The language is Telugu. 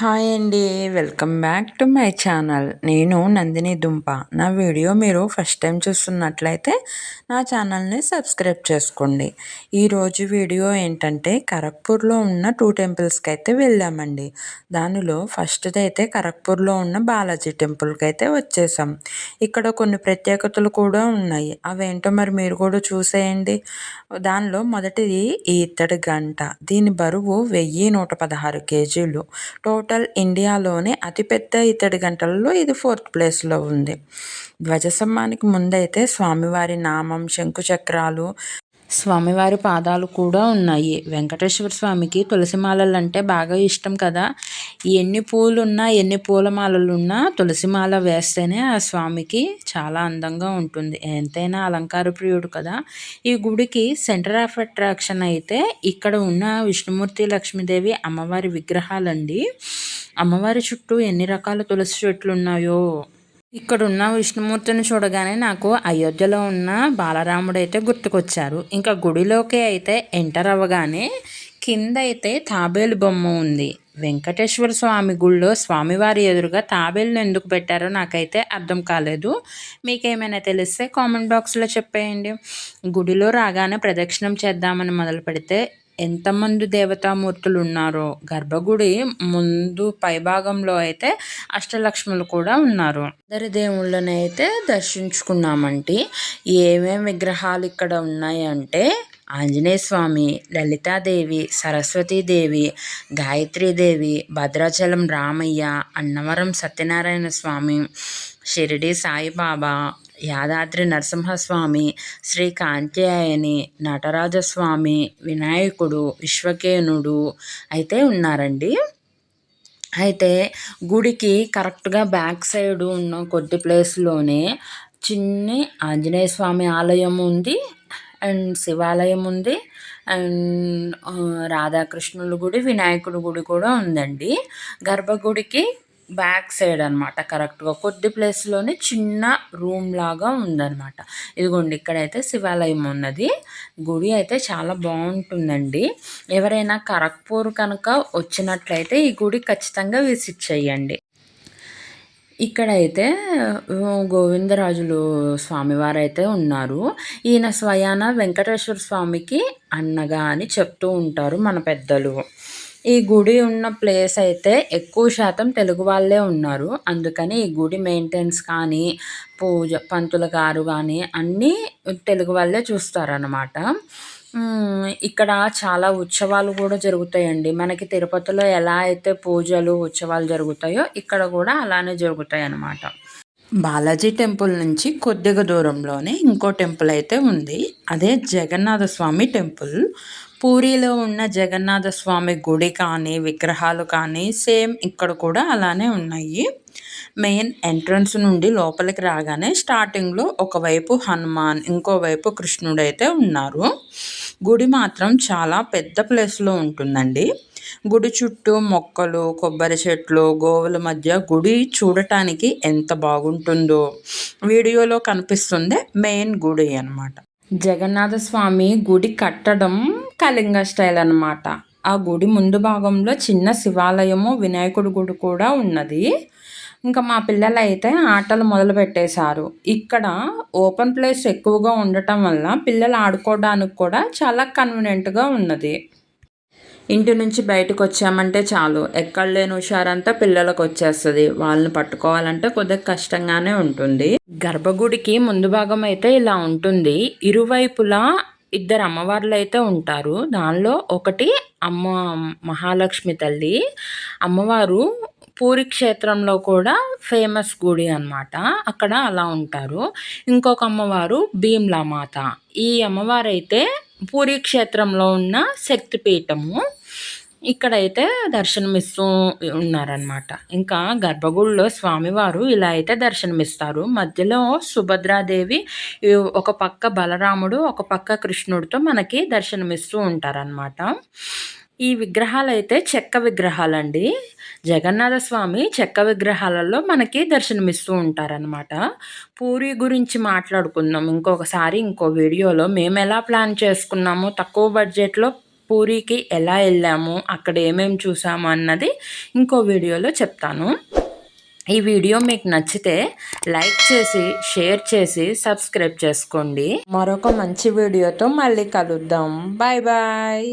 హాయ్ అండి. Welcome back to my channel. నేను నందిని దుంప. నా వీడియో మీరు ఫస్ట్ టైం చూస్తున్నట్లయితే నా ఛానల్ని సబ్స్క్రైబ్ చేసుకోండి. ఈరోజు వీడియో ఏంటంటే ఖరగ్పూర్లో ఉన్న టూ టెంపుల్స్కి అయితే వెళ్ళామండి. దానిలో ఫస్ట్ది అయితే ఖరగ్పూర్లో ఉన్న బాలాజీ టెంపుల్కి అయితే వచ్చేసాం. ఇక్కడ కొన్ని ప్రత్యేకతలు కూడా ఉన్నాయి. అవేంటో మరి మీరు కూడా చూసేయండి. దానిలో మొదటిది ఈతడి గంట. దీని బరువు వెయ్యి నూట పదహారు కేజీలు. టోటల్ టోటల్ ఇండియాలోనే అతిపెద్ద ఇతడి గంటలలో ఇది ఫోర్త్ ప్లేస్లో ఉంది. ధ్వజస్తంభానికి ముందైతే స్వామివారి నామం శంకుచక్రాలు స్వామివారి పాదాలు కూడా ఉన్నాయి. వెంకటేశ్వర స్వామికి తులసిమాలలు అంటే బాగా ఇష్టం కదా? ఎన్ని పూలున్నా ఎన్ని పూలమాలలున్నా తులసిమాల వేస్తేనే ఆ స్వామికి చాలా అందంగా ఉంటుంది. ఎంతైనా అలంకార ప్రియుడు కదా? ఈ గుడికి సెంటర్ ఆఫ్ అట్రాక్షన్ అయితే ఇక్కడ ఉన్న విష్ణుమూర్తి లక్ష్మీదేవి అమ్మవారి విగ్రహాలండి. అమ్మవారి చుట్టూ ఎన్ని రకాల తులసి చెట్లు ఉన్నాయో? ఇక్కడున్న విష్ణుమూర్తిని చూడగానే నాకు అయోధ్యలో ఉన్న బాలరాముడు అయితే గుర్తుకొచ్చారు. ఇంకా గుడిలోకి అయితే ఎంటర్ అవ్వగానే కింద అయితే తాబేలు బొమ్మ ఉంది. వెంకటేశ్వర స్వామి గుళ్ళో స్వామివారి ఎదురుగా తాబేలును ఎందుకు పెట్టారో నాకైతే అర్థం కాలేదు. మీకేమైనా తెలిస్తే కామెంట్ బాక్స్లో చెప్పేయండి. గుడిలో రాగానే ప్రదక్షిణం చేద్దామని మొదలు పెడితే ఎంతమంది దేవతామూర్తులు ఉన్నారో గర్భగుడి ముందు పైభాగంలో అయితే అష్టలక్ష్ములు కూడా ఉన్నారు. ఇద్దరి దేవుళ్ళని అయితే దర్శించుకున్నామంటే ఏమేమి విగ్రహాలు ఇక్కడ ఉన్నాయంటే ఆంజనేయ స్వామి లలితాదేవి సరస్వతీదేవి గాయత్రీదేవి భద్రాచలం రామయ్య అన్నవరం సత్యనారాయణ స్వామి షిరిడి సాయిబాబా యాదాద్రి నరసింహస్వామి శ్రీ కాంత్యాయని నటరాజస్వామి వినాయకుడు విశ్వకేనుడు అయితే ఉన్నారండి. అయితే గుడికి కరెక్ట్గా బ్యాక్ సైడ్ ఉన్న కొద్ది ప్లేస్లోనే చిన్ని ఆంజనేయ స్వామి ఆలయం ఉంది అండ్ శివాలయం ఉంది అండ్ రాధాకృష్ణుల గుడి వినాయకుడి గుడి కూడా ఉందండి. గర్భగుడికి బ్యాక్ సైడ్ అనమాట కరెక్ట్గా. కొద్ది ప్లేస్లోనే చిన్న రూమ్ లాగా ఉందన్నమాట. ఇదిగోండి ఇక్కడైతే శివాలయం ఉన్నది. గుడి అయితే చాలా బాగుంటుందండి. ఎవరైనా కరక్పూర్ కనుక వచ్చినట్లయితే ఈ గుడి ఖచ్చితంగా విజిట్ చేయండి. ఇక్కడైతే గోవిందరాజులు స్వామివారు అయితే ఉన్నారు. ఈయన స్వయాన వెంకటేశ్వర స్వామికి అన్నగా అని చెప్తూ ఉంటారు మన పెద్దలు. ఈ గుడి ఉన్న ప్లేస్ అయితే ఎక్కువ శాతం తెలుగు వాళ్ళే ఉన్నారు. అందుకని ఈ గుడి మెయింటెన్స్ కానీ పూజ పంతుల గారు కానీ అన్నీ తెలుగు వాళ్ళే చూస్తారనమాట ఇక్కడ చాలా ఉత్సవాలు కూడా జరుగుతాయండి. మనకి తిరుపతిలో ఎలా అయితే పూజలు ఉత్సవాలు జరుగుతాయో ఇక్కడ కూడా అలానే జరుగుతాయి అన్నమాట బాలాజీ టెంపుల్ నుంచి కొద్దిగా దూరంలోనే ఇంకో టెంపుల్ అయితే ఉంది. అదే జగన్నాథ స్వామి టెంపుల్. పూరిలో ఉన్న జగన్నాథ స్వామి గుడి కానీ విగ్రహాలు కానీ సేమ్ ఇక్కడ కూడా అలానే ఉన్నాయి. మెయిన్ ఎంట్రన్స్ నుండి లోపలికి రాగానే స్టార్టింగ్లో ఒకవైపు హనుమాన్ ఇంకోవైపు కృష్ణుడు అయితే ఉన్నారు. గుడి మాత్రం చాలా పెద్ద ప్లేస్లో ఉంటుందండి. గుడి చుట్టూ మొక్కలు కొబ్బరి చెట్లు గోవుల మధ్య గుడి చూడటానికి ఎంత బాగుంటుందో వీడియోలో కనిపిస్తుంది మెయిన్ గుడి అనమాట జగన్నాథ స్వామి గుడి కట్టడం కళింగ స్టైల్ అనమాట ఆ గుడి ముందు భాగంలో చిన్న శివాలయము వినాయకుడి గుడి కూడా ఉన్నది. ఇంకా మా పిల్లలు అయితే ఆటలు మొదలు పెట్టేశారు. ఇక్కడ ఓపెన్ ప్లేస్ ఎక్కువగా ఉండటం వల్ల పిల్లలు ఆడుకోవడానికి కూడా చాలా కన్వీనియంట్గా ఉన్నది. ఇంటి నుంచి బయటకు వచ్చామంటే చాలు. ఎక్కడ లేని హుషారంతా పిల్లలకు వచ్చేస్తుంది. వాళ్ళని పట్టుకోవాలంటే కొద్దిగా కష్టంగానే ఉంటుంది. గర్భగుడికి ముందు భాగం అయితే ఇలా ఉంటుంది. ఇరువైపులా ఇద్దరు అమ్మవార్లు అయితే ఉంటారు. దానిలో ఒకటి అమ్మ మహాలక్ష్మి తల్లి. అమ్మవారు పూరి క్షేత్రంలో కూడా ఫేమస్ గుడి అనమాట అక్కడ అలా ఉంటారు. ఇంకొక అమ్మవారు భీమ్లా మాత ఈ అమ్మవారు అయితే పూరి క్షేత్రంలో ఉన్న శక్తిపీఠము. ఇక్కడైతే దర్శనమిస్తూ ఉన్నారనమాట ఇంకా గర్భగుడిలో స్వామివారు ఇలా అయితే దర్శనమిస్తారు. మధ్యలో సుభద్రాదేవి ఒక పక్క బలరాముడు ఒక పక్క కృష్ణుడితో మనకి దర్శనమిస్తూ ఉంటారనమాట ఈ విగ్రహాలు అయితే చెక్క విగ్రహాలండి. జగన్నాథ స్వామి చెక్క విగ్రహాలలో మనకి దర్శనమిస్తూ ఉంటారనమాట పూరి గురించి మాట్లాడుకుందాం. ఇంకొకసారి ఇంకో వీడియోలో మేము ఎలా ప్లాన్ చేసుకున్నామో తక్కువ బడ్జెట్లో పూరికి ఎలా వెళ్ళాము అక్కడ ఏమేమి చూసాము అన్నది ఇంకో వీడియోలో చెప్తాను. ఈ వీడియో మీకు నచ్చితే లైక్ చేసి షేర్ చేసి సబ్స్క్రైబ్ చేసుకోండి. మరొక మంచి వీడియోతో మళ్ళీ కలుద్దాం. Bye bye.